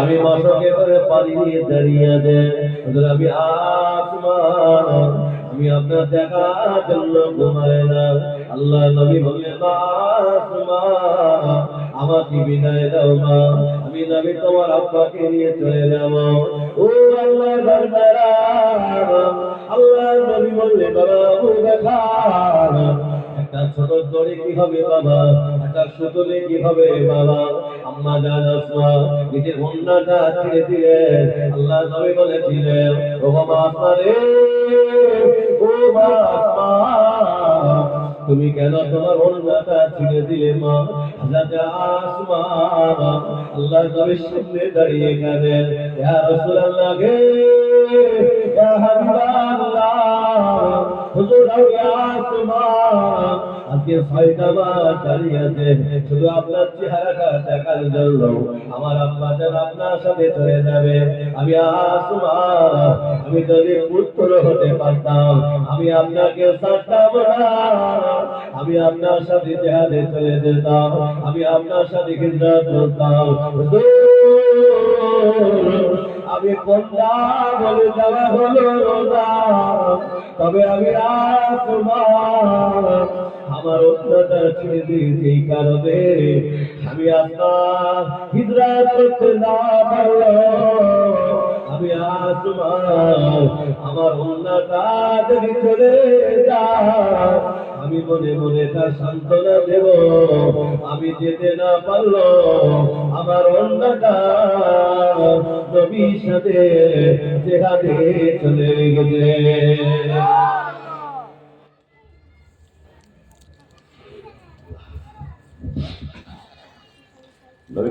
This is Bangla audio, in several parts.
আমি মশকে করে পানি নিয়ে দাঁড়িয়ে দেন। আমি আসমান, আমি আপনার দেখার জন্য ঘুমাই না। আল্লাহ নবী বললেন আসমান আমাকে বিদায় দাও মা। আমি নবী তোমার আব্বাকে নিয়ে চলে যাব। ও আল্লাহ বান্দারা, আল্লাহ নবী বললেন, বাবা, আবু বকর একটা ছোট দড়ি কি হবে বাবা একটা সুতলে কি হবে বাবা তুমি কেন তোমার অন্যটা ছেড়ে দিলে মা? আল্লাহ নবীর সামনে দাঁড়িয়ে কাঁদেন রাসূলুল্লাহ গে ইয়া হাবিবাল্লাহ, হুজুর ইয়া আজকে ছয়টা বার দাঁড়িয়ে আছে শুধু আপনার চেহারাটা দেখার জন্য। আমার আব্বা যেন আপনার সাথে চলে যাবে। আমি আসমা, আমি যদি পুত্র হতে পারতাম, আমি আপনাকে ছাড়তাম না। আমি আপনার সাথে জেহাদে চলে যেতাম। আমি আপনার সাথে হিজরত করতাম। আমি কোনটা বলে যাওয়া হলো তবে আমি আসমান আমার অন্যটা ছেড়ে দিয়েছি, এই কারণে আমি আপনার হিজরত করতে না পারল আমি আসমান আমার অন্যটা যদি চলে যায়, আমি মনে মনে তার সান্ত্বনা দেব। আমি যেতে না পারল আমার অন্যটা নবীর সাথে জেহাদে চলে গেছে নবী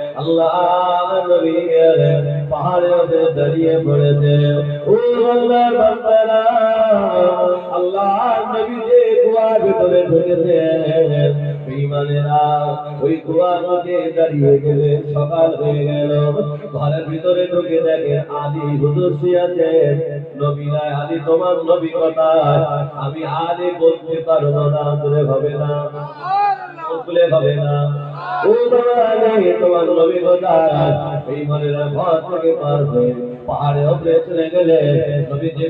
আল্লাহ পাহাড়ে দাঁড়িয়ে পড়েছে। ও বান্দারা আল্লাহ যে কুয়ার ভিতরে ঢুকেছে। ওই কুয়ার মধ্যে দাঁড়িয়ে গেলে সকাল হয়ে গেল। ঘরের ভিতরে ঢুকে দেখে আদি হুজুর আছে নবী নাই আদি তোমার নবী কোথায়? আমি আদি বলতে পারব না দূরে হবে না। বলে হবে না। তোমার ঘর পাহাড়ে চলে গেলে নবী যে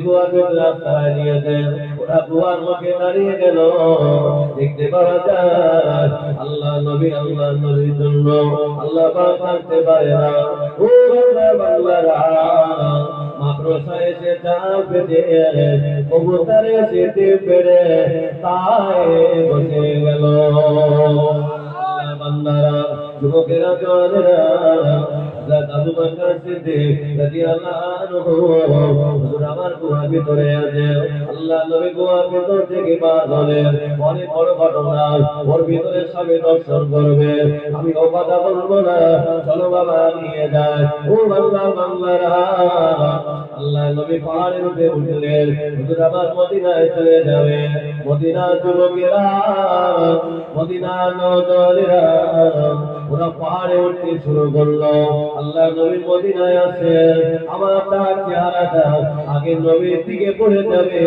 ওরা গুহার মুখে দাঁড়িয়ে গেল। দেখতে পাওয়া যায়। আল্লাহ নবী, আল্লাহ নবীর জন্য আল্লাহ পাক থাকতে পারে না। ও বাংলা বাংলারা মাদ্রাসা এসে যুবকেরা জওয়ানেরা হযরত আবু বকর সিদ্দিক রাদিয়াল্লাহু আনহু, হুজুর আমার গুহার ভিতরে আছে। আল্লাহ নবী গুহার ভিতর থেকে বার হলেন। অনেক বড় ঘটনা, ওর ভিতরে সবে দর্শন করবে। আমি ও কথা বলব না, চলো বাবা মদিনা যুবকেরা মদিনা ওরা পাহাড়ে উঠতে শুরু করল। আল্লাহ নবী মদিনায় আছে আমার তার চেহারাটা আগে নবীর দিকে পড়ে যাবে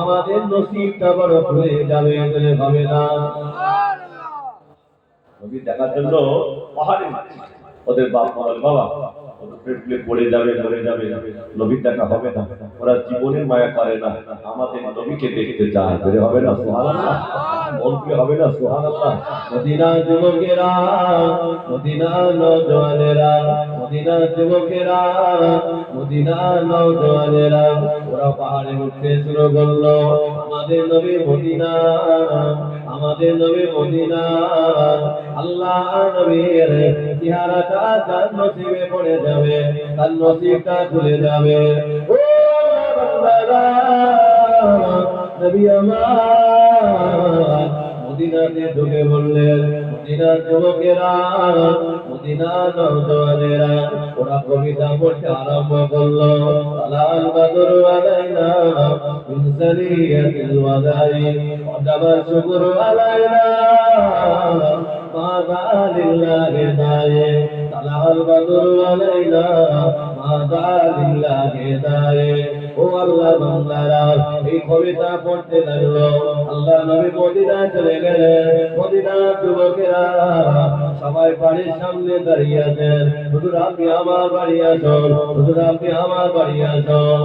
আমাদের নসিবটা বড় হয়ে যাবে বলে ভাবে না। নবী দেখার জন্য পাহাড়ে ওদের বাপ বাবা। পেটগুলো পড়ে যাবে, মরে যাবে। নবীর দেখা হবে না। ওরা জীবনের মায়া করে না। আমাদের নবীকে দেখতে চায়। বলে হবে না? সুবহানাল্লাহ। মন খুলে হবে না? সুবহানাল্লাহ। মদিনা যুবকেরা মদিনা নওজওয়ানেরা ওরা পাহাড়ে উঠতে শুরু করল, আমাদের নবী মদিনা, আমাদের নবী মদিনা, আল্লাহ নবীর চেহারাটা তার নসিবে পড়ে যাবে, তার নসিবটা খুলে যাবে। ও বান্দারা, নবী আমার, মদিনাতে ঢুকে বললেন মদিনা যুবকেরা দিনা নজরেরা ওরা কবিতা পড়তে আরম্ভ করল। সালাল বাদর আলাইনা ইনসারিয়াতিল ওয়াদাই অজাবা শুকুর আলাইনা মাদা লিল্লাহি দায়ে। সালাল বাদর আলাইনা মাদা লিল্লাহি দায়ে। ও আল্লাহ বান্দারা, এই কবিতা পড়তে লাগল। আল্লাহ নবী মদিনা চলে গেলেন। মদিনা যুবকেরা সবাই বাড়ির সামনে দাঁড়িয়ে আছেন। হুজুর, আপনি আমার বাড়ি আসুন। হুজুর, আপনি আমার বাড়ি আসুন।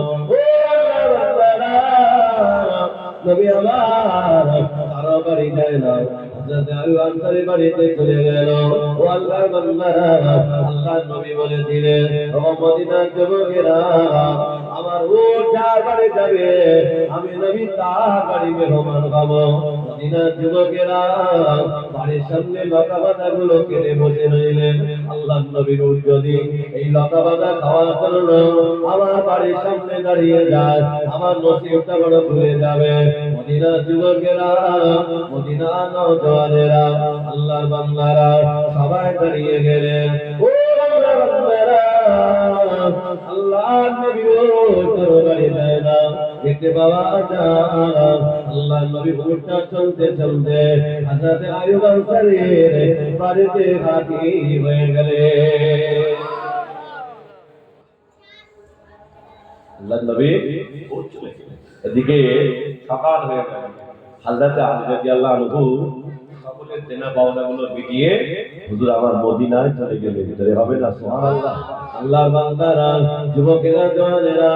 নবী আমার, কারও বাড়ি যায় না। হযরত বাড়িতে চলে গেল। ও আল্লাহর বান্দারা আল্লাহর নবী বলেছিলেন ও মদিনার যুবকেরা বাড়ি যাবে। আমি নবী তার বাড়ি মেহমান পাবো। মদিনার যুবকেরা বাড়ির সামনে লতা গুলো কেটে বসে রইলেন। আল্লাহ নবীর যদি এই লতা খাওয়ার জন্য আমার বাড়ির সামনে দাঁড়িয়ে যায় আমার নসিবটা বড় ভুলে যাবে। মদিনার যুবকেরা মদিনা নজওয়ানেরা আল্লাহর বান্দারা সবাই দাঁড়িয়ে গেলেন। আল্লাহ নবী ও তোর না। দেখতে পাওয়া যায়, আল্লাহ নবী উঠটা চলতে চলতে হাজাতে আয়ুব আনসারীর বাড়িতে হাজির হয়ে গেলেন। আল্লাহ নবী এদিকে সকাল হয়ে গেল। হাজরাতে আলী রাদিয়াল্লাহু আনহু সকলের দেনা পাওনাগুলো মিটিয়ে হুজুর আমার মদিনায় চলে গেলে। ভিতরে হবে না? সুবহানাল্লাহ। আল্লাহ বান্দারা, যুবকেরা জওয়ানেরা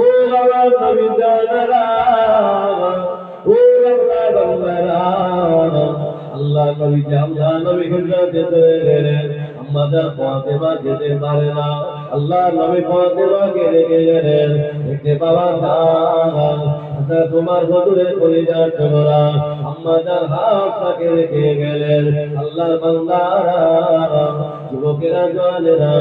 ও বাবা, নবী, জওয়ানেরা, ও আল্লাহ বান্দারা, আল্লাহ নবী আল্লাহ নবী হুজরাতে গেলেন আম্মাজান ফাতেমা যেতে পারে না, আল্লাহ নবী ফাতেমাকে রেখে গেলেন। দেখতে পাওয়া যায় আচ্ছা তোমার হুজুরের কলিজার টুকরা আম্মাজান হাফসাকে রেখে গেলেন। আল্লাহর বান্দারা, যুবকেরা, জওয়ানেরা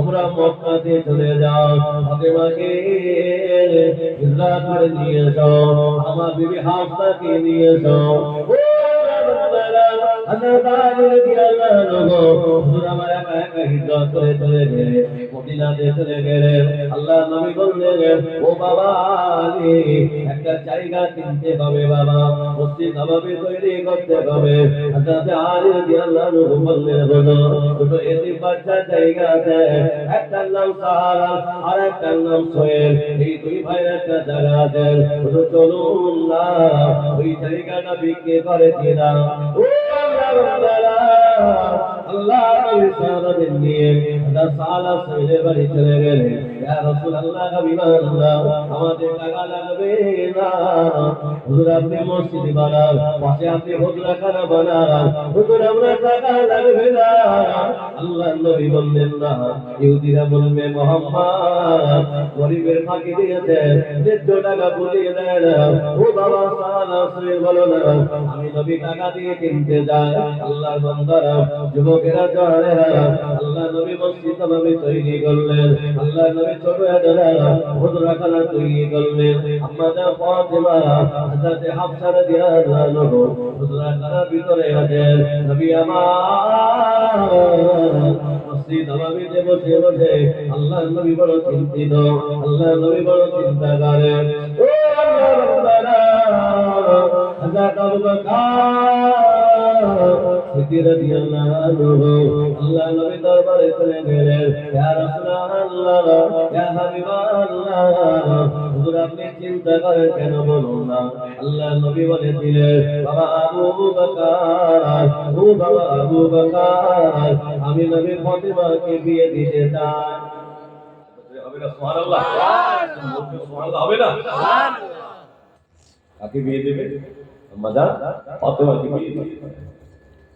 যাও চলে যাও, ফাতেমাকে নিয়ে এসো, আমার বিবি হাফসাকে নিয়ে এসো। ও বান্দারা হযরত জায়গা কিনতে নাম সাহারা নাম সোহেল দুই ভাইয়ের একটা জায়গা আছে চলুন না ওই জায়গাটা বিক্রি করে ও আল্লাহ আল্লাহ নিয়ে ইহুদিরা বলবে, মোহাম্মদ, গরিবের ফাঁকি দিয়েছে দেড়শো টাকা বুঝিয়ে দেয় ও বাবা, সালা বলো না। আমি নবী টাকা দিয়ে কিনতে যাই আল্লাহ বন্দারা, যুবকেরা জওয়ানেরা আল্লাহ নবী মসজিদ নবী তৈরি করলেন। আল্লাহ নবী ছোট এদারা হুজরাখানা তৈরি করলেন। আম্মাদা ফাতেমা, হযরত হাফসা রাদিয়াল্লাহু আনহু হুজরাখানার ভিতরে আছেন। নবী আমার মসজিদ নববীতে বসে বসে আল্লাহ নবী বড় চিন্তিত। আল্লাহ নবী বড় চিন্তা করেন। ও আল্লাহ বান্দারা হযরত আবু বকর সিদ্দিক রাদিয়াল্লাহু আনহু। আল্লাহ নবী দরবারে চলে গেলেন। ইয়া রাসূলুল্লাহ ইয়া হাবিবাল্লাহ। হুজুর আপনি চিন্তা করেন কেন বলুন না? আল্লাহ নবী বলেছিলেন বাবা আবু বকর ও বাবা আবু বকর আমি নবী ফাতিমাকে বিয়ে দিতে চাই। হবে না সুবহানাল্লাহ? সুবহানাল্লাহ হবে না? কাকে বিয়ে দেবে? মাদার ফাতিমাকে বিয়ে দেবে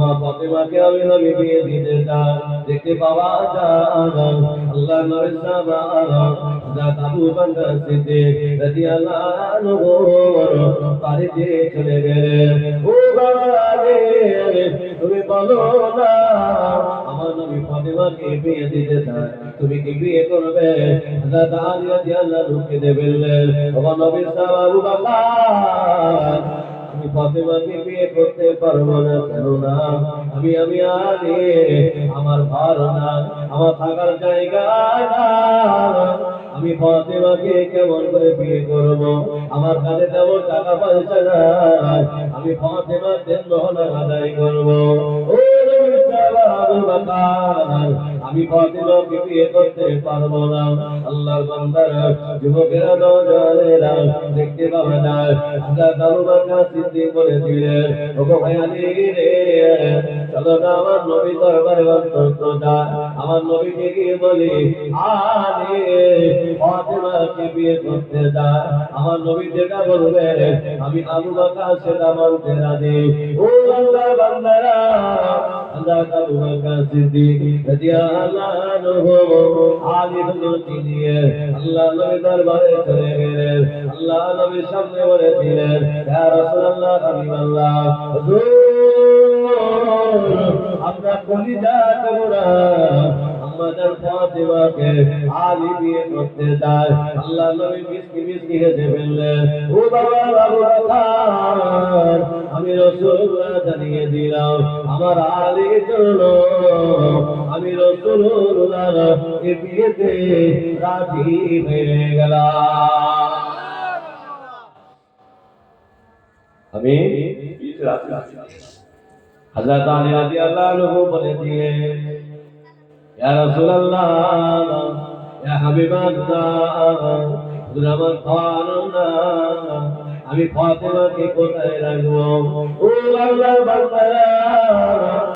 মা ফাতেমাকে আমি নবী বিয়ে দিতে চাই। দেখতে পাওয়া যায়, আল্লাহ নবী সাহাবা হযরত আবু বকর সিদ্দিক রাদিয়াল্লাহু চলে রে তুমি আমার নবী ফাতেমাকে বিয়ে দিতে চায়। তুমি কি বিয়ে করবে? হযরত আলী রাদিয়াল্লাহু আনহু কে বললেন নবী সাহাবা আবু আমি ফাতেমাকে বিয়ে করতে পারব না কেননা আমি আমি আগে আমার ঘর না আমার থাকার জায়গা না আমি ফাতেমাকে কেমন করে বিয়ে করব? আমার কাছে তেমন টাকা পয়সা নাই। আমি ফাতেমার জন্য না আদায় করব। ও সাহাবা আবু বকর, আমি ফাতেমাকে বিয়ে করতে পারব না? আল্লাহর বান্দারা, যুবকেরা নজরেরা দেখতে সিদ্দিক বলেছিলেন ওগো ভাইয়ালি রে। চলো না আমার নবী দরবারে অন্তত যায় আমার নবীকে গিয়ে বলি, আরে, ফাতেমাকে বিয়ে করতে যায় আমার নবী যেটা বলবে, আমি আবু বকর সেটা মানতে রাজি। ও আল্লাহর বান্দারা হযরত আবু বকর সিদ্দিক রাদিয়াল্লাহু আনহু, আলী হযরত নিয়ে আল্লাহ নবী দরবারে চলে গেলেন। আল্লাহ নবীর সামনে বলেছিলেন, ইয়া রাসূলুল্লাহ হাবিবাল্লাহ হুজুর কলিজা কবুরা আমাদের ফাতেমাকে আলী বিয়ে করতে চায় আল্লাহ নবী মিসকি মিসকি হেসে ফেললেন ও বাবা বাবু আমি রসুল্লাহ জানিয়ে দিলাম আমার আলী জন্য আমি রসুল্লাহ এ বিয়েতে রাজি হয়ে গেলাম আমি হযরত আলী রাদিয়াল্লাহু আনহু বলে দিয়ে, ইয়া রাসূলুল্লাহ, ইয়া হাবিবাল্লাহ দুরামান খানুনা আমি ফাতেমাকে কোথায় রাখব? ও আল্লাহর বান্দারা